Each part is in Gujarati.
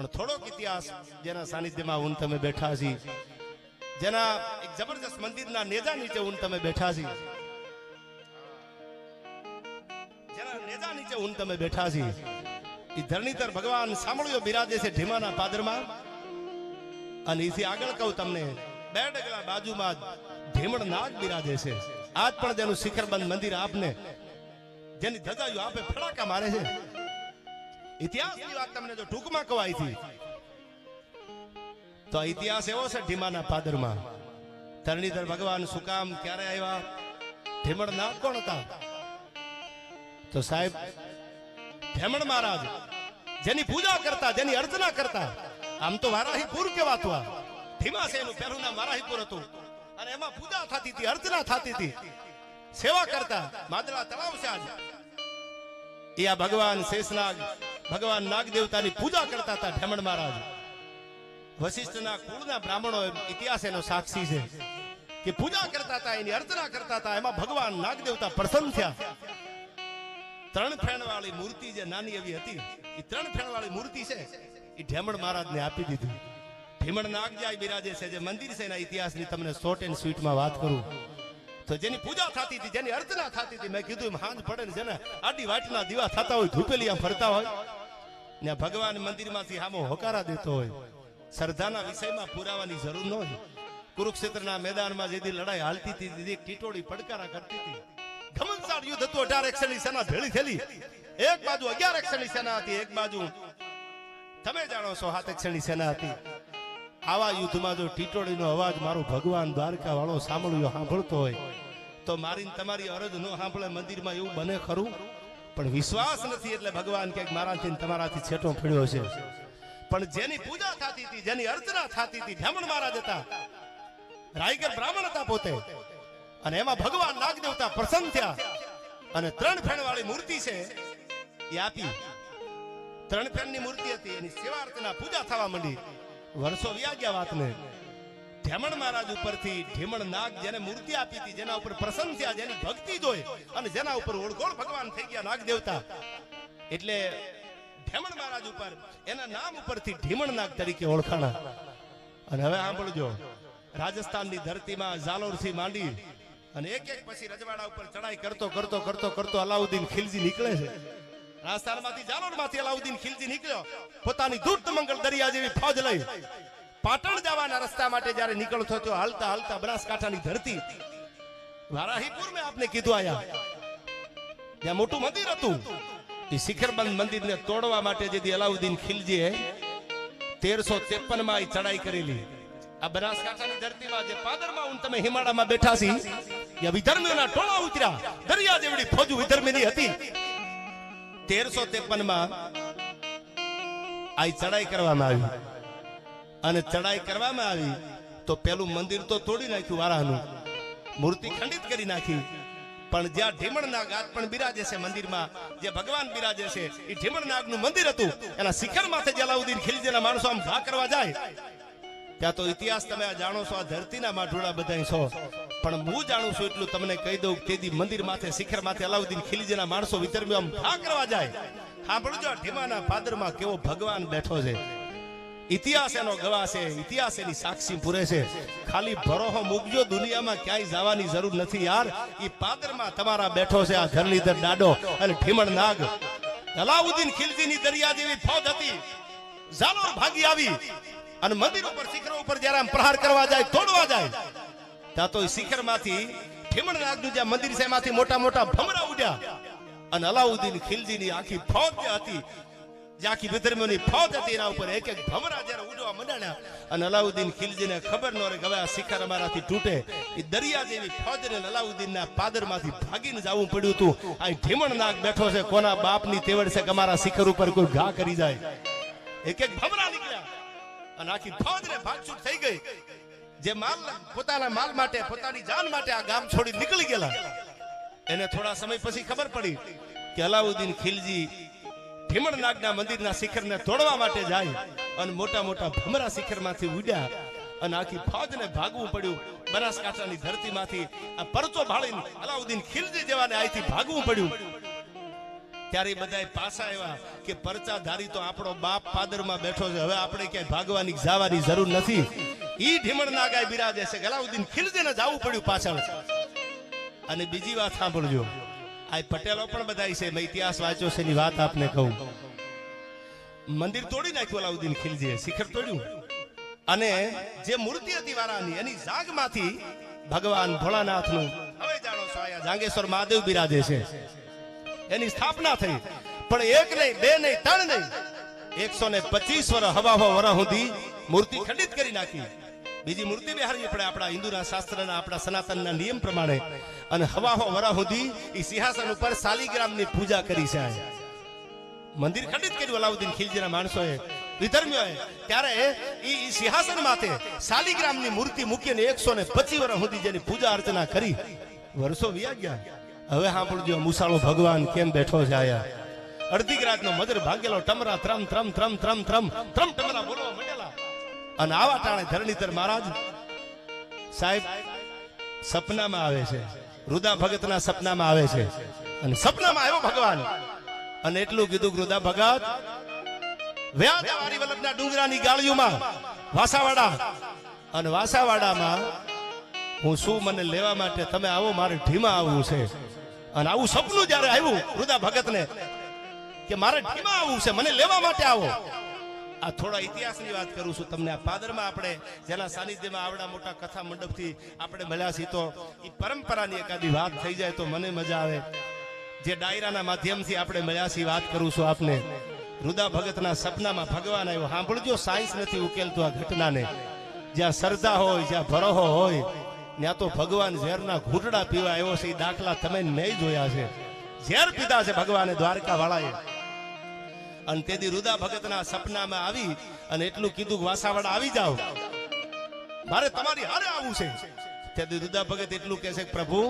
પણ થોડોક ઇતિહાસ જેના સાનિધ્યમાં હું તમે બેઠા છી. જેના એક જબરજસ્ત મંદિરના નેજા નીચે હું તમે બેઠા છી. જેના નેજા નીચે હું તમે બેઠા છી. એ ધરણીતર ભગવાન સાંભળ્યો બિરાજે છે ઢીમાના પાદરમાં. અને એથી આગળ કહું તમને, બે ડગલા બાજુમાં ઢીમણ નાગ બિરાજે છે. આજ પણ તેનું શિખરબંધ મંદિર આપને જેની ધજાયું આપે ફડાકા મારે છે. ઇતિહાસની વાત તમને જો ટૂંકમાં કવાય હતી, તો ઇતિહાસ એવો છે ઢીમાના પાદરમાં. ધરણીધર ભગવાન સુકામ ક્યારે આવ્યા? ઢીમણ નાગ કોણ હતા? તો સાહેબ, ઢેમણ મહારાજ, જેની પૂજા કરતા, જેની અર્ચના કરતા, આમ તો વારાહીપુર કહેવાતું આ. ધીમા છે એનું પહેલું નામ વારાહીપુર હતું. અને એમાં પૂજા થતી હતી, અર્ચના થતી હતી. સેવા કરતા, માદલા તળાવ છે આજે. એ આ ભગવાન શેષનાગ ભગવાન નાગ દેવતાની પૂજા કરતા હતા ઢેમણ મહારાજ. વશિષ્ઠના કુળના બ્રાહ્મણો ઇતિહાસ એનો સાક્ષી છે કે પૂજા કરતા હતા, એની અર્ચના કરતા હતા, એમાં ભગવાન નાગ દેવતા પ્રસન્ન થયા. ત્રણ ફેણ વાળી મૂર્તિ જે નાની એવી હતી, એ ત્રણ ફેણ વાળી મૂર્તિ છે, એ ઢેમણ મહારાજને આપી દીધી. ભીમણ નાગજાય બિરાજે છે, જે મંદિર છે એના ઇતિહાસની તમને શોર્ટ એન્ડ સ્વીટમાં વાત કરું. તો જેની પૂજા થતી હતી, જેની અર્ચના થતી હતી, મેં કીધું હાંજ પડે ને જેને આડી વાટના દીવા થતા હોય, ધૂપેલી આમ ફરતા હોય. ને ભગવાન મંદિરમાંથી હામો હોકારા દેતો હોય. શ્રદ્ધાના વિષયમાં પુરાવાની જરૂર ન હોય. કુરુક્ષેત્રના મેદાનમાં જેથી લડાઈ હાલતી હતી દીદી ટીટોળી પડકારા કરતી હતી. ઘમંસાર યુદ્ધ હતું, અઢાર એકસઠની સેના ભેળી થયેલી એક બાજુ અગિયાર એકસઠની સેના હતી, એક બાજુ તમે જાણો છો હાથ એકસઠની સેના હતી. આવા યુદ્ધમાં જો ટીટોળીનો અવાજ મારો ભગવાન દ્વારકા વાળો સાંભળ્યો, સાંભળતો હોય, તો મારી તમારી અરજ ન સાંભળે, મંદિરમાં એવું બને ખરું? પણ વિશ્વાસ નથી એટલે ભગવાન કે મારાથી તમારાથી છેટો ફેડ્યો છે. પણ જેની પૂજા થતી હતી, જેની અર્ચના થતી હતી ઢેમણ મહારાજ હતા. રાયગર બ્રાહ્મણ હતા પોતે. અને એમાં ભગવાન નાગદેવતા પ્રસન્ન થયા. અને ત્રણ ફેણ વાળી મૂર્તિ છે, એ આપી. ત્રણ ફેણની મૂર્તિ હતી, એની સેવા અર્ચના, પૂજા થવા માંડી. વર્ષો વ્યા ગયા વાતને. ઢેમણ મહારાજ ઉપરથી ઢેમણ નાગ જેને મૂર્તિ આપી હતી, જેના ઉપર પ્રસન્ન થયા, જેની ભક્તિ જોઈ અને જેના ઉપર ઓળખોળ ભગવાન થઈ ગયા નાગ દેવતા એટલે ઢેમણ મહારાજ ઉપર એના નામ ઉપરથી ઢીમણ નાગ તરીકે ઓળખાણા. અને હવે સાંભળજો, રાજસ્થાનની ધરતીમાં ઝાલોરથી માંડી અને એક એક પછી રજવાડા ઉપર ચડાઈ કરતો કરતો કરતો કરતો અલાઉદ્દીન ખિલજી નીકળે છે. રાજસ્થાનમાંથી ઝાલોરમાંથી અલાઉદ્દીન ખિલજી નીકળ્યો. પોતાની દૂર મંગળ દરિયા જેવી ફોજ લઈ. પાટણ જવાના રસ્તા માટે જ્યારે નીકળતો હતો હાલતા હાલતા બનાસકાંઠાની ધરતી વારાહીપુર મેં આપને કીધું આયા. ત્યાં મોટું મંદિર હતું. એ શિખરબંધ મંદિરને તોડવા માટે જેથી અલાઉદ્દીન ખિલજીએ તેરસો ત્રેપનમાં ચડાઈ કરેલી. આ બનાસકાંઠાની ધરતીમાં જે પાદરમાં હું તમે હિમાળામાં બેઠા છી, ત્યાં વિધર્મીઓના ટોળા ઉતર્યા. દરિયા જેવડી ફોજ વિધર્મીની હતી. તેરસો ત્રેપનમાં આ ચડાઈ કરવામાં આવી. અને ચડાઈ કરવામાં આવી, તો પેલું મંદિર તો તોડી નાખ્યું વારાનું મૂર્તિ ખંડિત કરી નાખી. પણ જ્યાં ઢીમણના આજ પણ બિરાજે છે મંદિરમાં, જે ભગવાન બિરાજે છે એ ઢીમણનાગનું મંદિર હતું. એના શિખર માથે જલાઉદ્દીન ખિલજીના માણસો આમ ઘા કરવા જાય. ત્યાં તો ઇતિહાસ તમે આ જાણો છો, આ ધરતીના માઢોડા બધા છો. પણ હું જાણું છું એટલું તમને કહી દઉં તેદી મંદિર માથે, શિખર માથે અલાઉદ્દીન ખિલજીના માણસો વિતરમી આમ ઘા કરવા જાય. સાંભળજો ઢીમાના પાદરમાં કેવો ભગવાન બેઠો છે. ઇતિહાસ ગવાહ છે ઇતિહાસ સાક્ષી પૂરે છે ખાલી ભરોહો મૂકજો, દુનિયામાં ક્યાંય જવાની જરૂર નથી યાર. એ પાદરમાં તમારા બેઠો છે, આ ધરલીધર ડાડો અને ઠીમણ નાગ. અલાઉદ્દીન ખિલજીની દરિયા જેવી ફોજ હતી. ઝાલોર ભાગી આવી અને મંદિર ઉપર, શિખરો ઉપર જ્યારે આમ પ્રહાર કરવા જાય, તોડવા જાય, ત્યાં તો શિખરમાંથી ઠીમણ નાગનું જે મંદિર છે, એમાંથી મોટા મોટા ભમરા ઉડ્યા. અને અલાઉદ્દીન ખિલજીની આખી ફોજ હતી આખી વિધર્મીઓની ફોજ હતી એના ઉપર એક એક ભમરા જયારે ઉડવા મંડાણ્યા અને અલાઉદ્દીન ખિલજીને ખબર ન રહે શિખર અમારાથી તૂટે. એ દરિયા જેવી ફોજને અલાઉદ્દીનના પાદરમાંથી ભાગીને જવું પડ્યું હતું. આ ઢીમણ નાગ બેઠો છે. કોના બાપની તેવડ છે કે અમારા શિખર ઉપર કોઈ ઘા કરી જાય? એક એક ભમરા નીકળ્યા. અને આખી ફોજને ભાગછૂટ થઈ ગઈ. જે માલ પોતાના માલ માટે, પોતાની જાન માટે આ ગામ છોડી નીકળી ગયેલા. એને થોડા સમય પછી ખબર પડી કે અલાઉદ્દીન ખિલજી ભીમણ નાગના મંદિરના શિખરને તોડવા માટે જાય અને મોટા મોટા ભમરા શિખરમાંથી ઉડ્યા અને આખી ફોજને ભાગવું પડ્યું. બનાસકાંઠાની ધરતીમાંથી આ પરચો ભાળીને અલાઉદ્દીન ખિલજી જેવાને અહીંથી ભાગવું પડ્યું. ત્યારે બધા પાછા આવ્યા કે પરચાધારી તો આપણો બાપ પાદરમાં બેઠો છે. હવે આપણે ક્યાંય ભાગવાની જવાની જરૂર નથી. ઈ ઢીમણ ના ગાય બિરાજે છે અલાઉદ્દીન ખિલજીને જવું પડ્યું પાછળ. અને બીજી વાત સાંભળજો. આ પટેલો પણ બધા છે મેં ઇતિહાસ વાંચ્યો છે, એની વાત આપને કહું. મંદિર તોડી નાખ્યું અલાઉદ્દીન ખિલજીએ, શિખર તોડ્યું. અને જે મૂર્તિ હતી વારાની એની જાગમાંથી ભગવાન ભોળાનાથનું, હવે જાણો છો જાંગેશ્વર મહાદેવ બિરાજે છે. એની સ્થાપના થઈ. પણ એક નહીં, બે નહીં, ત્રણ નહીં. એકસો ને પચીસ વર્ષ હવા હવા સુધી મૂર્તિ ખંડિત કરી નાખી. બીજી મૂર્તિ બિહારવી પડે આપણા હિન્દુના શાસ્ત્રના, આપણા સનાતનના નિયમ પ્રમાણે. અને હવાહો વરા સુધી એ સિંહાસન ઉપર શાલિગ્રામની પૂજા કરી છે મંદિર ખંડિત કર્યું અલાઉદ્દીન ખિલજીના માણસોએ. વિધર્મીઓએ, ત્યારે ઈ સિંહાસન માથે શાલિગ્રામની મૂર્તિ મૂકીને એકસો ને પચીસ વર્ષ સુધી જેની પૂજા અર્ચના કરી. વર્ષો વ્યા ગયા. હવે સાંભળજો, મુસાળો ભગવાન કેમ બેઠો છે આયા? અડધી રાતનો મધર ભાગેલો ટમરા, ત્રમ ત્રમ ત્રમ ત્રમ ત્રમ ત્રમ, ટમરા બોલવા માંડેલા. અને આવા ટાણે ધરણીધર મહારાજ સાહેબ, સપનામાં આવે છે. રુદા ભગતના સપનામાં આવે છે. અને સપનામાં આવ્યો ભગવાન. અને એટલું કીધું રુદા ભગત ગાળીઓમાં વાસાવાડા. અને વાસાવાડામાં હું શું મને લેવા માટે તમે આવો, મારે ઢીમા આવવું છે. અને આવું સપનું જ્યારે આવ્યું રુદા ભગતને કે મારે ઢીમા આવવું છે, મને લેવા માટે આવો. આ થોડા ઇતિહાસની વાત કરું છું તમને. આ પાદરમાં આપણે જેના સાનિધ્યમાં આવડા મોટા કથા મંડપથી આપણે મળ્યા છીએ, તો એ પરંપરાની એકાદી વાત થઈ જાય તો મને મજા આવે. જે ડાયરાના માધ્યમથી આપણે મળ્યા છીએ, વાત કરું છું આપને. રુદા ભગતના સપનામાં ભગવાન આવ્યો. સાંભળજો, સાયન્સ નથી ઉકેલતું આ ઘટનાને. જ્યાં શ્રદ્ધા હોય, જ્યાં ભરોહો હોય, ત્યાં તો ભગવાન ઝેરના ઘૂંટડા પીવા આવ્યો છે. એ દાખલા તમે નહીં જોયા છે. ઝેર પીધા છે ભગવાને દ્વારકા વાળાએ અને તેથી રુદા ભગતના સપનામાં આવી અને એટલું કીધું વાસાવાડા આવી જાઓ. મારે તમારી હારે આવવું છે. તેથી રુદા ભગત એટલું કહે છે પ્રભુ,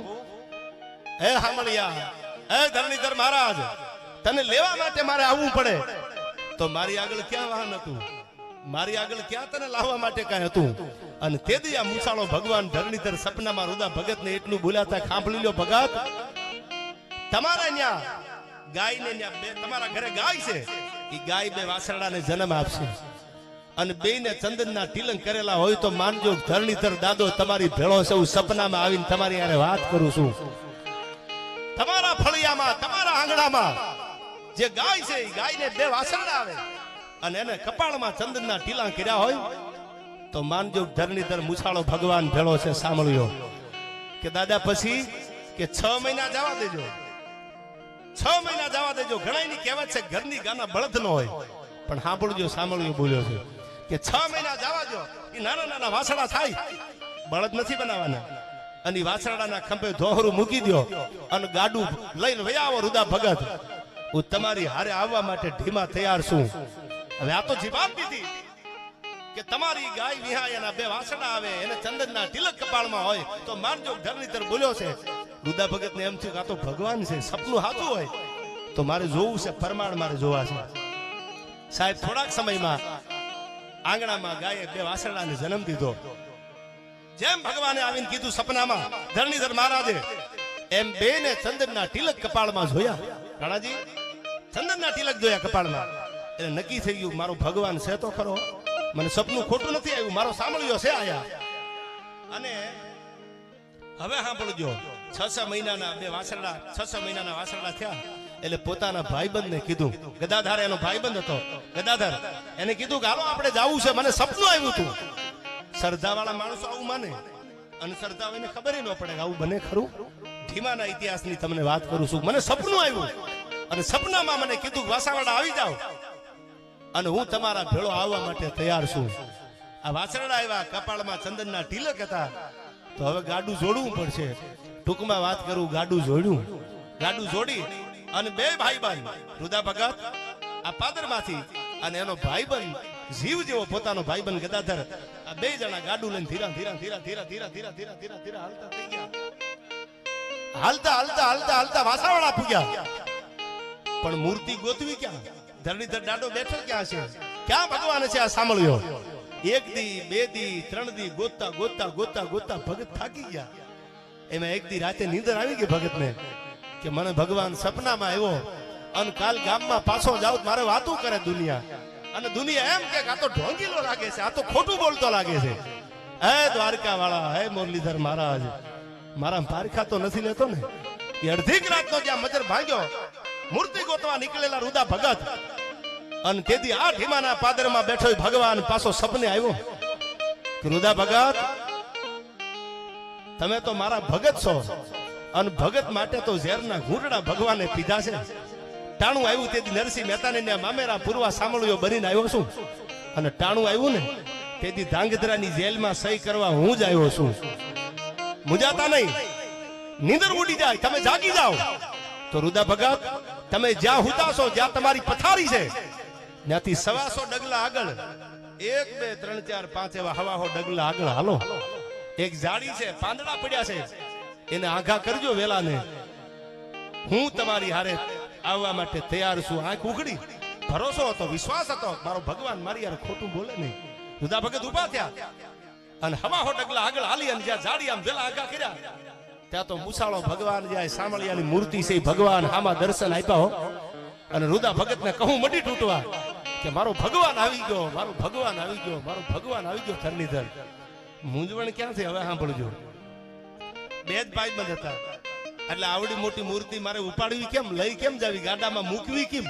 હે હામળિયા, હે ધરણીધર મહારાજ, તને લેવા માટે મારે આવવું પડે. તો મારી આગળ ક્યાં વાહન હતું? મારી આગળ ક્યાં તને લાવવા માટે કઈ હતું? અને તેથી આ મુસાળો ભગવાન ધરણીધર સપનામાં રુદા ભગતને એટલું બોલાતા ખાંભળી લો ભગત, તમારા ન્યા ગાયને તમારા ઘરે ગાય છે? એ ગાય બે વાસરડાને જન્મ આપશે. અને બેયને ચંદનના તિલંગ કરેલા હોય તો માનજો, ધરણીધર દાદો, તમારી ભેળો છે, હું સપનામાં આવીને તમારી આને વાત કરું છું. તમારા ફળિયામાં, તમારા આંગણામાં જે ગાય છે એ ગાયને બે વાસરડા આવે. અને એને કપાળમાં ચંદનના ટીલા કર્યા હોય તો માનજો, ધરણીધર મુછાળો ભગવાન ભેળો છે, સાંભળ્યો. કે દાદા, પછી કે છ મહિના જવા દેજો. છ મહિના જવા દેજો. ઘણાની કહેવત છે, ઘરની ગાના બળદ ન હોય. પણ સાંભળજો સાંભળ્યું બોલ્યો છે. કે છ મહિના જવા દો, એ નાના નાના વાસણા થાય. બળદ નથી બનાવવાના. અને વાસણાના ખંભે ધોહરું મૂકી દો અને ગાડું લઈને વયા આવો રુદા ભગત. હું તમારી હારે આવવા માટે ઢીમા તૈયાર છું. હવે આ તો જીવાન દીધી. કે તમારી ગાય વિહાય એના બે વાસણા આવે, એને ચંદનના તિલક કપાળમાં હોય, તો માનજો ધરણીધર બોલ્યો છે. રુદા ભગત ને એમ થયું આ તો ભગવાન છે, સપનું હાથું હોય. તો મારે જોવું છે પરમાણ મારે જોવા છે. સાહેબ, થોડાક સમયમાં આંગણામાં ગાયે બે વાસરડાને જન્મ દીધો. જેમ ભગવાને આવીને કીધું સપનામાં, ધરણીધર મહારાજે, એમ બે ને ચંદનના તિલક કપાળમાં જોયા. રાણાજી, ચંદનના તિલક જોયા કપાળમાં. એટલે નક્કી થઈ ગયું, મારો ભગવાન છે તો ખરો. મને સપનું ખોટું નથી આવ્યું, મારો સાંભળ્યો છે આયા. અને હવે સાંભળજો. છ છ મહિનાના બે વાસરડા, છ છ મહિનાના વાસરડા થયા. એટલે પોતાના ભાઈબંધને કીધું, ગદાધાર, એનો ભાઈબંધ હતો. ગદાધર, એને કીધું કે હાલો, આપણે જાવું છે. મને સપનું આવ્યું હતું. શ્રદ્ધાવાળા માણસો આવું માને. અને શ્રદ્ધા એને ખબર ન પડે આવું બને ખરું. ધીમાના ઇતિહાસની તમને વાત કરું છું. મને સપનું આવ્યું. અને સપનામાં મને કીધું વાસાવાડા આવી જાઓ. અને હું તમારા ભેળો આવવા માટે તૈયાર છું. આ વાસરડા આવ્યા, કપાળમાં ચંદનના ઢીલક હતા. તો હવે ગાડું જોડવું પડશે. ટૂંકમાં વાત કરું, ગાડું જોડ્યું. ગાડું જોડી અને બે ભાઈબંધ, રુદા ભગત, આ પાદરમાંથી અને એનો ભાઈ ભાઈબંધ, જીવ જેવો પોતાનો ભાઈ ભાઈબંધ ગદાધર, આ બે જણા ગાડું લઈને ધીરા ધીરા ધીરા ધીરા ધીરા ધીરા ધીરા ધીરા ધીરા હાલતા થઈ ગયા. હાલતા હાલતા હાલતા હાલતા વાસાવાળા પૂગ્યા. પણ મૂર્તિ ગોતવી ક્યાં? ધરણીધર દાડો બેઠો ક્યાં છે? ક્યાં ભગવાન છે આ સાંભળ્યો? એક દી, બે દી, ત્રણ દી ગોતા ગોતા ગોતા ગોતા ભગત થાકી ગયા. એમાં એક દી રાતે નીંદર આવી ગઈ ભગતને કે મને ભગવાન સપનામાં આવ્યો અને કાલ ગામમાં પાછો તો મારે વાતું કરે દુનિયા. અને દુનિયા એમ કે આ તો ઢોંગીલો લાગે છે, આ તો ખોટું બોલતો લાગે છે. હે દ્વારકા વાળા હે મુરલીધર મહારાજ, મારા પારખા તો નથી લેતો ને. એ અડધી રાતનો જ્યાં મજર ભાંગ્યો, મૂર્તિ ગોતવા નીકળેલા રુદા ભગત અને તેથી આ ઢીમાના પાદરમાં બેઠો ભગવાન, પાછો સપને આવ્યો. કે રુદા ભગત, તમે તો મારા ભગત છો. અને ભગત માટે તો ઝેરના ઘૂંટડા ભગવાને પીધા છે. ટાણું આવ્યું તેથી નરસિંહ મહેતાને મામેરા પૂર્વા સાંભળ્યો બનીને આવ્યો છું. અને ટાણું આવ્યું ને તેથી ધાંગધ્રાની જેલમાં સહી કરવા હું જ આવ્યો છું. મુજાતા નહીં. નીંદર ઉડી જાય. તમે જાગી જાઓ. તો રુદા ભગત, તમે જ્યાં હુતાશો જ્યાં તમારી પથારી છે ત્યાંથી સવાસો ડગલા આગળ, એક, બે, ત્રણ, ચાર, પાંચ એવા હવાહો ડગલા આગળ. હાલો. એક જાડી છે, પાંદડા પડ્યા છે. એને આઘા કરજો વેલાને. હું તમારી હારે આવવા માટે તૈયાર છું. આંખ ઉઘડી. ભરોસો હતો, વિશ્વાસ હતો. મારો ભગવાન મારી યાર ખોટું બોલે નહીં. જુદા ભગત ઊભા થયા. અને હવા હો ડગલા આગળ હાલી અને જ્યાં જાડી આમ વેલા આઘા કર્યા, ત્યાં તો મુસાળો ભગવાન જ્યાં સામળિયાની મૂર્તિ છે ભગવાન આમાં દર્શન આપ્યા હો. અને રુદા ભગત ને કહું, મડી તૂટવા, કે મારો ભગવાન આવી ગયો, મારો ભગવાન આવી ગયો, મારો ભગવાન આવી ગયો ધરણીધર. મૂંઝવણ ક્યાંથી હવે સાંભળજો? બે જ ભાઈ બંધ હતા. એટલે આવડી મોટી મૂર્તિ મારે ઉપાડવી કેમ, લઈ કેમ જાવી, ગાડામાં મૂકવી કેમ?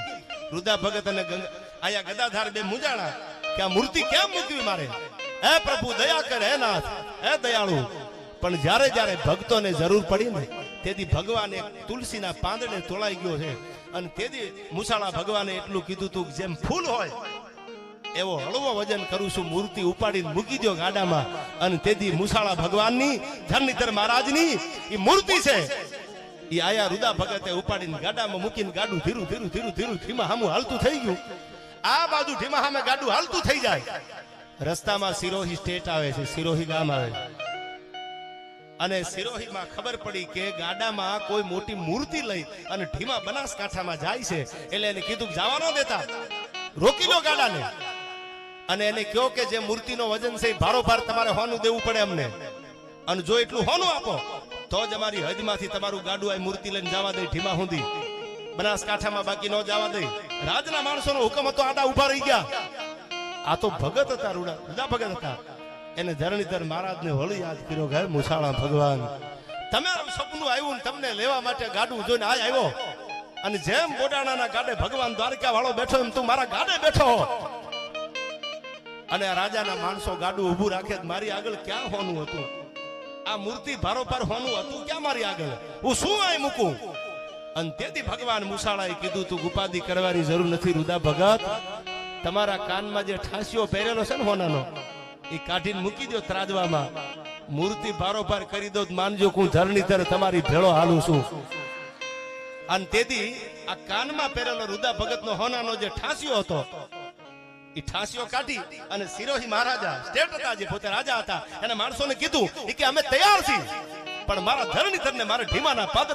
રુદા ભગત અને ગંગા, આયા ગદાધાર બે મુજાણા કે આ મૂર્તિ કેમ મૂકવી મારે? હે પ્રભુ, દયા કર, હે નાથ, હે દયાળુ. પણ જ્યારે જ્યારે ભક્તોને જરૂર પડી ને તેથી ભગવાન તુલસીના પાંદડે તોળાઈ ગયો છે. અને તેથી મુસાળા ભગવાને એટલું કીધું તું કે જેમ ફૂલ હોય, એવો હળવો વજન કરું છું, મૂર્તિ ઉપાડીને મૂકી દો ગાડામાં. અને તેથી મુસાળા ભગવાનની ધરણીધર મહારાજની એ મૂર્તિ છે. એ આયા રુદા ભગતે ઉપાડીને ગાડામાં મૂકીને ગાડું ધીરું ધીરું ધીરું ધીરું, ધીમા હામું હાલતું થઈ ગયું. આ બાજુ ધીમા હામે ગાડું હાલતું થઈ જાય. રસ્તામાં સિરોહી સ્ટેટ આવે છે સિરોહી ગામ આવે. છે અને સિરોહીમાં ખબર પડી કે ગાડામાં કોઈ મોટી મૂર્તિ લઈ અને ઢીમા બનાસકાંઠામાં જાય છે. એટલે એને કીધું જવા ન દેતા. રોકી લો ગાડાને. અને એને કહો કે જે મૂર્તિનો વજન છે ભારોભાર તમારે હોનું દેવું પડે અમને. અને જો એટલું હોનું આપો, તો જ અમારી હદમાંથી તમારું ગાડું આ મૂર્તિ લઈને જવા દે ઢીમા સુધી. બનાસકાંઠામાં બાકી ન જવા દે. રાજના માણસોનો હુકમ હતો, આડા ઊભા રહી ગયા. આ તો ભગત હતા રૂડા રૂડા ભગત હતા. એને ધરણીધર મહારાજને વળી યાદ કર્યો કે મુસાળા ભગવાન, તમારું સપનું આવ્યું તમને લેવા માટે ગાડું જોઈને આ આવ્યો. અને જેમ બોડાણાના ગાડે ભગવાન દ્વારકા વાળો બેઠો, એમ તું મારા ગાડે બેઠો. અને રાજાના માણસો ગાડું ઊભું રાખે મારી આગળ ક્યાં હોનું હતું? આ મૂર્તિ ભારોભાર હોનું હતું? ક્યાં મારી આગળ? હું શું અહીં મૂકું? અને તેથી ભગવાન મુસાળાએ કીધું, તું ઉપાધિ કરવાની જરૂર નથી, રુદા ભગત. તમારા કાનમાં જે ઠાસીઓ પહેરેલો છે ને હોનાનો એ કાઢીને મૂકી દો ત્રાજવામાં મૂર્તિ ભારોભાર કરી દો માનજો હું હું ધરણીધર તમારી ભેળો હાલું છું. અને તેથી આ કાનમાં પહેરેલો રુદા ભગતનો હોનાનો જે ઠાસ્યો હતો એ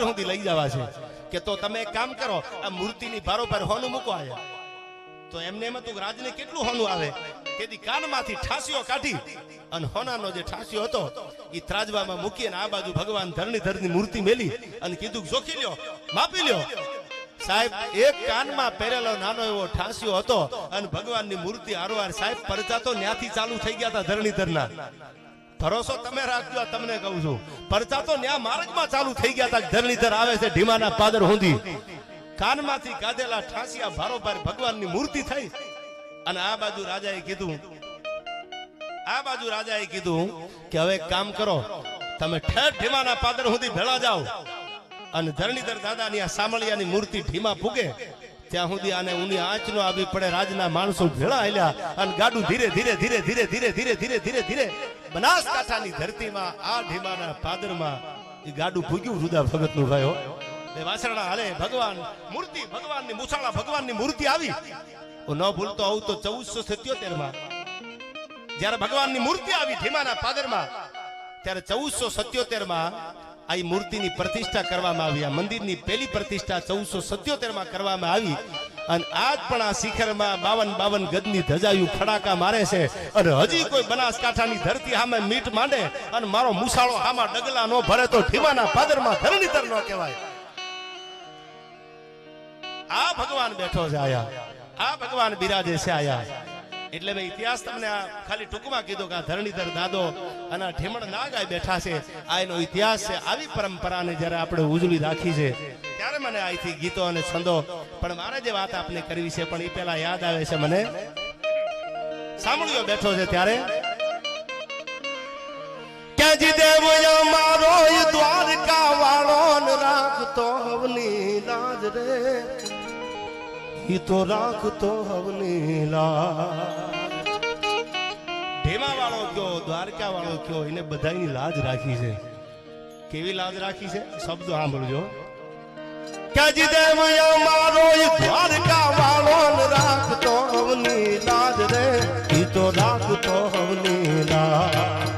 સુધી લઈ જવા છે. કે તો તમે એક કામ કરો, આ મૂર્તિની ભારોભાર હોનું મૂકો તો એમને એમ હતું કેટલું હોનું આવે? તેથી કાનમાંથી ઠાંસીઓ કાઢી અને હોનાનો જે ઠાંસીઓ હતો એ ત્રાજવામાં મૂકી આ બાજુ ભગવાન ધરણીધરની મૂર્તિ મેલી અને કીધું, જોખી લ્યો, માપી લ્યો. સાહેબ, એક કાનમાં પહેરેલો નાનો એવો ઠાંસિયો હતો અને ભગવાનની મૂર્તિ હારવાર સાહેબ પરચા ન્યાથી ચાલુ થઈ ગયા હતા ધરણીધરના. ભરોસો તમે રાખજો તમને કહું છું. પરચા તો ન્યા માર્ગમાં ચાલુ થઈ ગયા હતા. ધરણીધર આવે છે ઢીમાના પાદર હોંધી. કાનમાંથી કાઢેલા ઠાસિયા ભારોભાર ભગવાનની મૂર્તિ થઈ. અને આ બાજુ રાજાએ કીધું, આ બાજુ રાજાએ કીધું કે હવે કામ કરો, તમે ઠેર ઢીમાના પાદર સુધી ભેળા જાઓ અને ધરણીધર દાદાની આ સામળિયાની મૂર્તિ ઢીમા ફૂગે ત્યાં સુધી આને ઊની આંચનો આવી પડે, રાજના માણસો ભેળા આલ્યા અને ગાડું ધીરે ધીરે ધીરે ધીરે ધીરે ધીરે ધીરે ધીરે ધીરે બનાસકાંઠાની ધરતીમાં આ ઢીમાના પાદરમાં એ ગાડું ભૂગ્યું રુદા ભગતનું ભાઈ હો બે વાસરણા હાલે, ભગવાન મૂર્તિ, ભગવાનની મુસાળા ભગવાનની મૂર્તિ આવી. ન ભૂલતો આવું તો ચૌદસો સત્યોતેરમાં જ્યારે ભગવાનની મૂર્તિ આવી ઢીમાના પાદરમાં, ત્યારે ચૌદસો સત્યોતેરમાં આ મૂર્તિની પ્રતિષ્ઠા કરવામાં આવી, આ મંદિરની પહેલી પ્રતિષ્ઠા ચૌદસો સત્યોતેરમાં કરવામાં આવી. અને આજ પણ આ શિખરમાં બાવન બાવન ગજની ધજાયું ફડાકા મારે છે અને હજી કોઈ બનાસકાંઠાની ધરતી સામે મીઠ માંડે અને મારો મુસાળો આમાં ડગલા નો ભરે તો ઢીમાના પાદરમાં ધરણીધર નો કહેવાય. આ ભગવાન બેઠો છે આયા. આ ભગવાન બિરાજે છે આયા એટલે ભાઈ ઇતિહાસ તમને ખાલી ટૂંકમાં કીધું કે આ ધરણીધર દાદો અને ઠેમણ નાગાય બેઠા છે. આ એનો ઇતિહાસ છે, આવી પરંપરાને જ્યારે આપણે ઉજળી રાખી છે, ત્યારે મને અહીંથી ગીતો અને છંદો. પણ મારે જે વાત આપને કરવી છે, પણ એ પેલા યાદ આવે છે મને. સાંભળ્યો બેઠો છે ત્યારે. ક્યાંજી દેવ મારો દ્વારકા વાળો રાખતો હવની લાજ રે. ઈ તો રાખતો હવની લાજ ઢેમા વાળો કયો દ્વારકા વાળો કયો એને બધાની લાજ રાખી છે કેવી લાજ રાખી છે શબ્દો સાંભળજો ક્યાંજી દેવ મારો દ્વારકા વાળો રાખતો હવની લાજ રે ઈ તો રાખતો હવની લાજ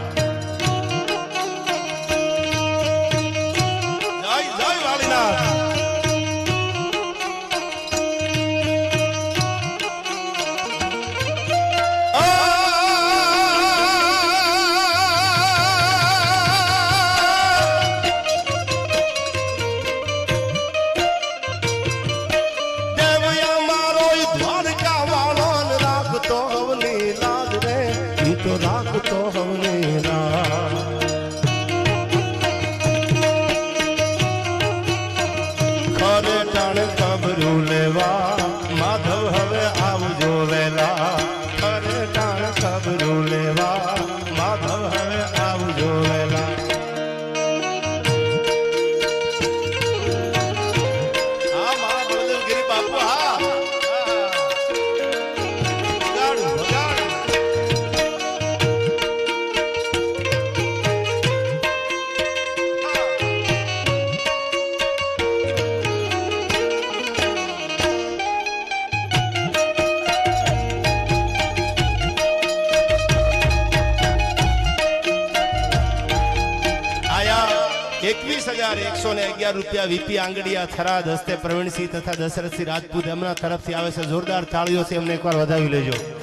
હજાર એકસો ને અગિયાર રૂપિયા વીપી આંગડિયા થરાદ હસ્તે પ્રવીણસિંહ તથા દશરથસિંહ રાજપૂત એમના તરફથી આવે છે. જોરદાર તાળીઓથી એમને એકવાર વધાવી લેજો.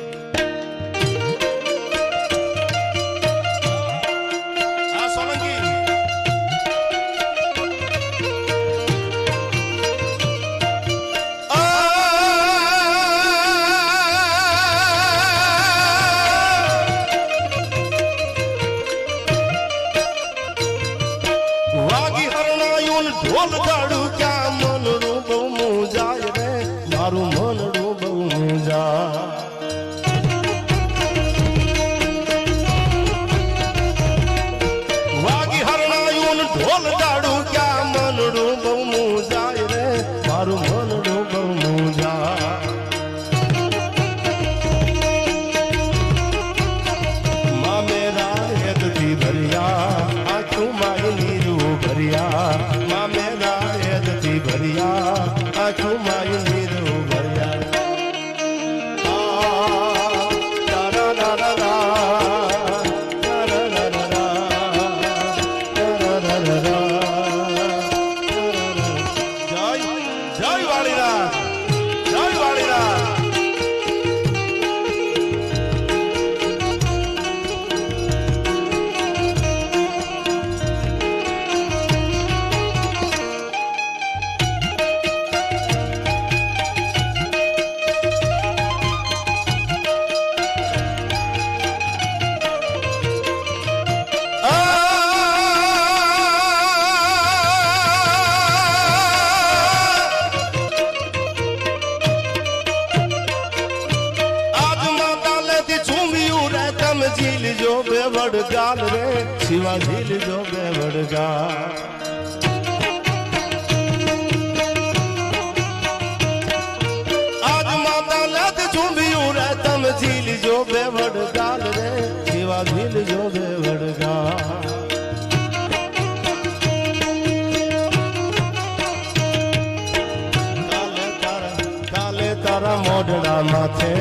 મોઢડા માથે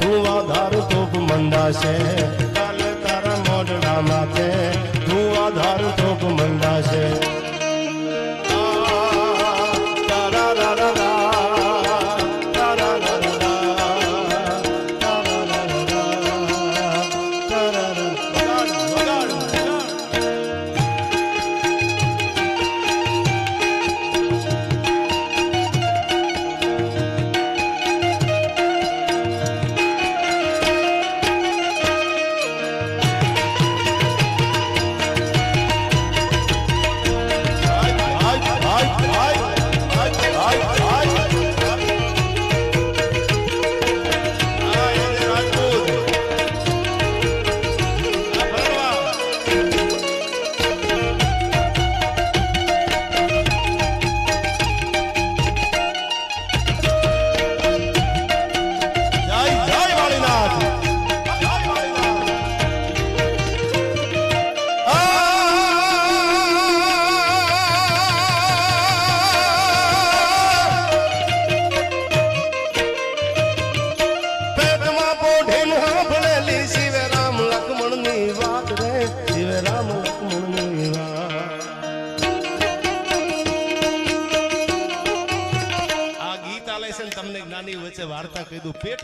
તું આધાર તોપ મંડાશે. કાલે તારા મોઢડા માથે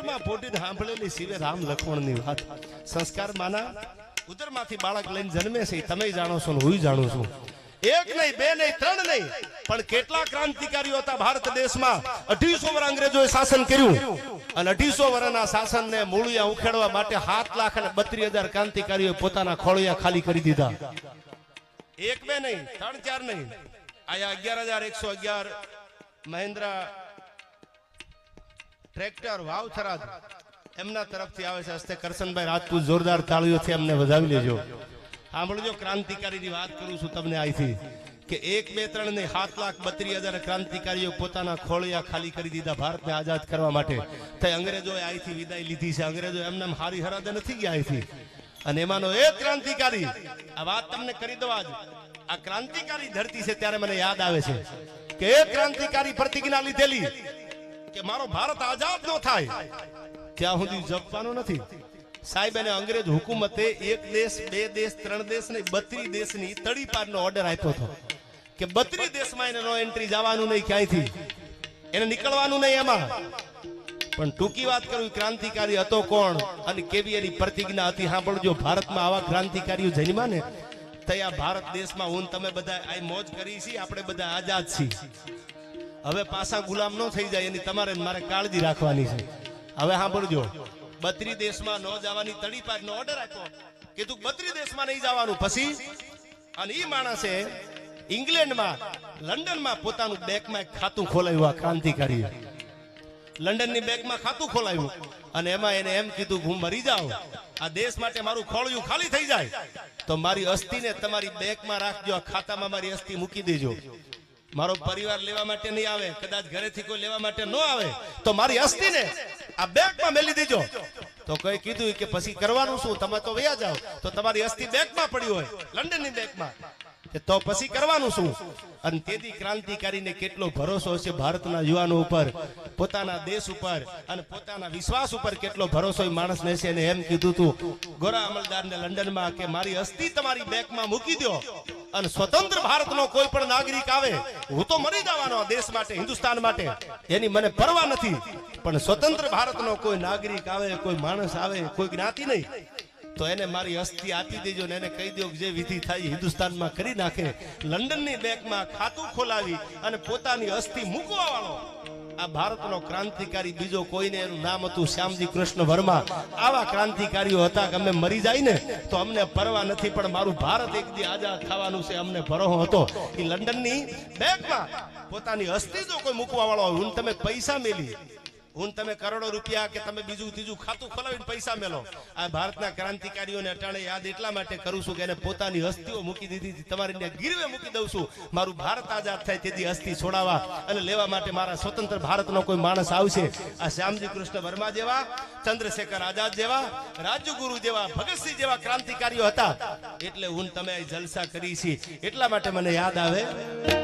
પેટમાં પોટી સાંભળેલી શિવે રામ લખમણની વાત. સંસ્કાર માના, ઉદરમાંથી બાળક લઈને જન્મે છે તમે જાણો છો ને હું જાણું છું. એક નહીં, બે નહીં, ત્રણ નહીં, પણ કેટલા ક્રાંતિકારીઓ હતા ભારત દેશમાં. અઢીસો વર્ષ અંગ્રેજોએ શાસન કર્યું. અને અઢીસો વર્ષના શાસનને મૂળિયા ઉખેડવા માટે સાત લાખ અને બત્રીસ હજાર ક્રાંતિકારીઓ પોતાના ખોળિયા ખાલી કરી દીધા. એક બે નહીં, ત્રણ ચાર નહીં. આયા અગિયાર હજાર, એકસો અગિયાર, મહિન્દ્રા ટ્રેક્ટર, વાવ, થરાદ. એમના તરફથી આવે છે હસ્તે કરશનભાઈ રાજપૂત, જોરદાર તાળીઓથી અમને વધાવી લેજો. સાંભળજો, ક્રાંતિકારીની વાત કરું છું તમને અહીંથી કે એક, બે, ત્રણ ને સાત લાખ બત્રીસ હજાર ક્રાંતિકારીઓ પોતાના ખોળિયા ખાલી કરી દીધા ભારતને આઝાદ કરવા માટે. તે અંગ્રેજોએ અહીંથી વિદાય લીધી છે. અંગ્રેજો એમને એમ હારી હરાદે નથી ગયા અહીંથી અને એમાંનો એક ક્રાંતિકારી, આ વાત તમને કરી દઉં આજ. આ ક્રાંતિકારી ધરતી છે ત્યારે મને યાદ આવે છે કે એક ક્રાંતિકારી પ્રતિજ્ઞા લીધેલી કે મારો ભારત આઝાદ ન થાય. ત્યાં સુધી જપવાનો નથી. સાહેબ અને અંગ્રેજ હુકુમતે એક દેશ, બે દેશ, ત્રણ દેશ ને બત્રી દેશની તડીપારનો ઓર્ડર આપ્યો હતો કે બત્રી દેશમાં એને નો એન્ટ્રી જવાનું નહીં ક્યાંયથી. એને નીકળવાનું નહીં એમાં. પણ ટૂંકી વાત કરું ક્રાંતિકારી હતો કોણ? અને કેવી એની પ્રતિજ્ઞા હતી? સાંભળજો, ભારતમાં આવા ક્રાંતિકારીઓ જન્મા ને તયા ભારત દેશમાં હું તમે બધા આ મોજ કરી છીએ, આપણે બધા આઝાદ છીએ. હવે પાછા ગુલામ ન થઈ જાય એની તમારે મારે કાળજી રાખવાની છે. હવે સાંભળજો. બત્રી દેશમાં ન જવાની તડીપાર નો ઓર્ડર આપ્યો. કીધું બત્રી દેશમાં નહીં જવાનું. પછી અને ઈ માણસે ઇંગ્લેન્ડમાં, લંડનમાં પોતાનું બેંકમાં ખાતું ખોલાવ્યું, આ ક્રાંતિકારી લંડનની બેંકમાં ખાતું ખોલાવ્યું. અને એમાં એને એમ કીધું કે હું મરી જાઉં. આ દેશ માટે મારું ખોળિયું ખાલી થઈ જાય. તો મારી અસ્થિને તમારી બેંકમાં રાખજો, આ ખાતામાં મારી અસ્થિ મૂકી દેજો. મારો પરિવાર લેવા માટે નહીં આવે, કદાચ ઘરેથી કોઈ લેવા માટે ન આવે, તો મારી અસ્થિને આ બેગમાં મેલી દેજો. તો કઈ કીધું કે પછી કરવાનું શું? તમે તો વયા જાઓ. તો તમારી અસ્થિ બેગમાં પડી હોય, લંડનની ની કે તો પછી કરવાનું શું? અને તેથી ક્રાંતિકારીને કેટલો ભરોસો છે ભારતના યુવાનો ઉપર, પોતાના દેશ ઉપર અને પોતાના વિશ્વાસ ઉપર કેટલો ભરોસો એ માણસને છે એમ કીધું તું, ગોરા અમલદારને લંડનમાં કે મારી અસ્થિ તમારી બેંકમાં મૂકી દો અને સ્વતંત્ર ભારતનો કોઈ પણ નાગરિક આવે, હું તો મરી જવાનો દેશ માટે, હિન્દુસ્તાન માટે. એની મને પરવા નથી. પણ સ્વતંત્ર ભારતનો કોઈ નાગરિક આવે, કોઈ માણસ આવે, કોઈ જ્ઞાતિ નહીં. તો એને મારી અસ્થિ આપી દેજો ને એને કહી દો જે વિધિ થાય હિન્દુસ્તાનમાં કરી નાખે. લંડનની બેંકમાં ખાતું ખોલાવી અને પોતાની અસ્થિ મૂકવા વાળો. આ ભારતનો ક્રાંતિકારી બીજો કોઈને, એનું નામ હતું શ્યામજી કૃષ્ણ વર્મા. આવા ક્રાંતિકારીઓ હતા કે અમે મરી જાય ને, તો અમને પરવા નથી, પણ મારું ભારત એક દી આઝાદ થવાનું છે, અમને ભરોહો હતો. એ લંડનની બેંકમાં પોતાની અસ્થિ જો કોઈ મૂકવા વાળો હોય હું તમે પૈસા મેલી હું તમે કરોડો રૂપિયા કે તમે બીજું ત્રીજું ખાતું ખોલાવીને પૈસા મેલો. આ ભારતના ક્રાંતિકારીઓને અટાણે યાદ એટલા માટે કરું છું કે એને પોતાની હસ્તીઓ મૂકી દીધી. તમારી ગીરવે મૂકી દઉં છું. મારું ભારત આઝાદ થાય તેથી હસ્તી છોડાવવા અને લેવા માટે મારા સ્વતંત્ર ભારતનો કોઈ માણસ આવશે. આ શ્યામજી કૃષ્ણ વર્મા જેવા, ચંદ્રશેખર આઝાદ જેવા, રાજગુરુ જેવા, ભગતસિંહ જેવા ક્રાંતિકારીઓ હતા. એટલે હું તમે જલસા કરી છે એટલા માટે મને યાદ આવે.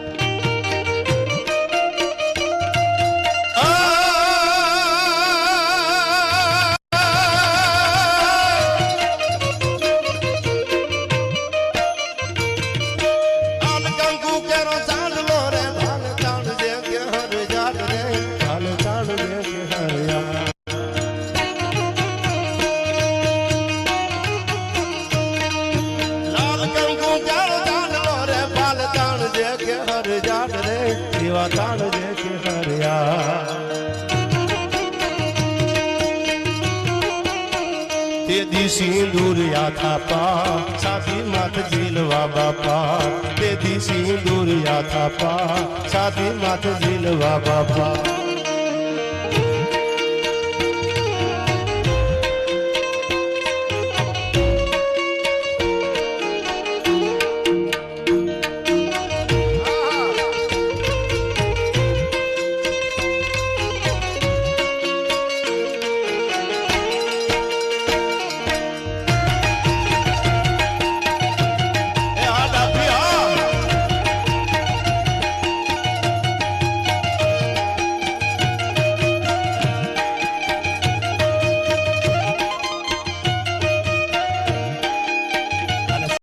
તે દી સિંદૂર યાથા પા. સાથી માથ ઝીલવા બાપા. તે દી સિંદૂર યાથા પા. સાથી માથ ઝીલવા બાપા.